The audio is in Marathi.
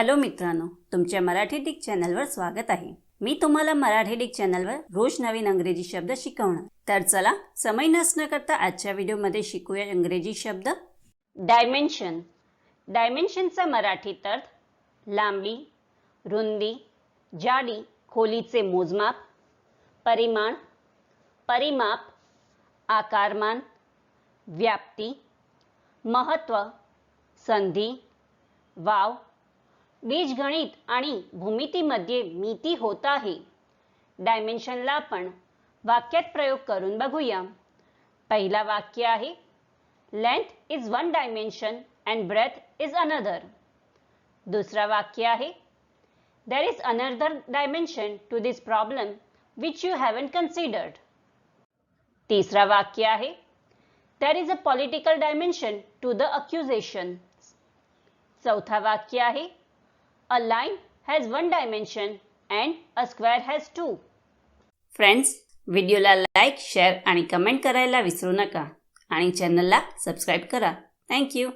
हॅलो मित्रांनो तुमच्या मराठी डिक चॅनलवर स्वागत आहे. मी तुम्हाला मराठी डिक चॅनलवर रोज नवीन अंग्रेजी शब्द शिकवणार. तर चला समय नसणं करता आजच्या व्हिडिओमध्ये शिकूया इंग्रजी शब्द. डायमेन्शन डायमेन्शनचा मराठीत अर्थ लांबी रुंदी जाडी खोलीचे मोजमाप परिमाण परिमाप आकारमान व्याप्ती महत्त्व संधी वाव बीजगणित आणि भूमितीमध्ये मिती होत आहे. डायमेन्शनला आपण वाक्यात प्रयोग करून बघूया. पहिला वाक्य आहे length is one dimension and breadth is another दुसरा वाक्य आहे there is another dimension to this problem which you haven't considered तिसरा वाक्य आहे there is a political dimension to the accusation चौथा वाक्य आहे a line has one dimension and a square has two friends व्हिडिओला लाईक शेअर आणि कमेंट करायला विसरू नका. आणि चॅनलला सबस्क्राईब करा. थँक्यू